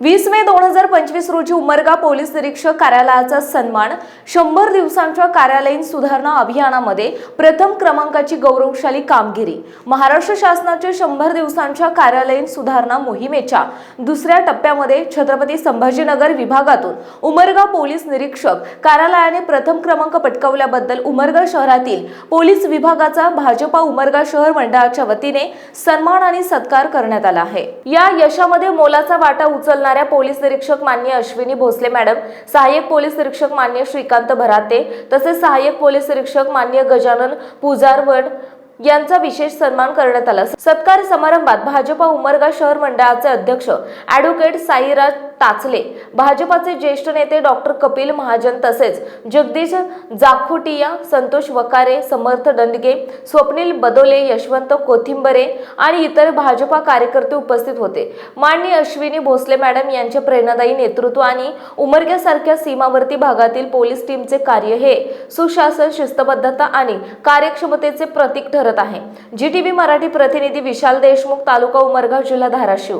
वीस मे दोन हजार पंचवीस रोजी उमरगा पोलीस निरीक्षक कार्यालयाचा सन्मान शंभर दिवसांच्या कार्यालयीन सुधारणा अभियानामध्ये प्रथम क्रमांकाची गौरवशाली कामगिरी महाराष्ट्र शासनाच्या शंभर दिवसांच्या कार्यालयीन सुधारणा मोहिमेच्या दुसऱ्या टप्प्यामध्ये छत्रपती संभाजीनगर विभागातून उमरगा पोलीस निरीक्षक कार्यालयाने प्रथम क्रमांक पटकावल्याबद्दल उमरगा शहरातील पोलीस विभागाचा भाजपा उमरगा शहर मंडळाच्या वतीने सन्मान आणि सत्कार करण्यात आला आहे. या यशामध्ये मोलाचा वाटा करणाऱ्या पोलीस निरीक्षक मान्य अश्विनी भोसले मॅडम सहाय्यक पोलीस निरीक्षक मान्य श्रीकांत भराते तसेच सहाय्यक पोलीस निरीक्षक मान्य गजानन पुजारवड यांचा विशेष सन्मान करण्यात आला. सत्कार समारंभात भाजपा उमरगा शहर मंडळाचे अध्यक्ष ॲडव्होकेट साईराज टाचले भाजपाचे ज्येष्ठ नेते डॉक्टर कपिल महाजन तसेच जगदीश जाखोटिया संतोष वकारे समर्थ दंडगे स्वप्नील बदोले यशवंत कोथिंबरे आणि इतर भाजपा कार्यकर्ते उपस्थित होते. माननीय अश्विनी भोसले मॅडम यांचे प्रेरणादायी नेतृत्व आणि उमरग्यासारख्या सीमावर्ती भागातील पोलीस टीमचे कार्य हे सुशासन शिस्तबद्धता आणि कार्यक्षमतेचे प्रतीक ठरत आहे. जी टी व्ही मराठी प्रतिनिधी विशाल देशमुख तालुका उमरगाव जिल्हा धाराशिव.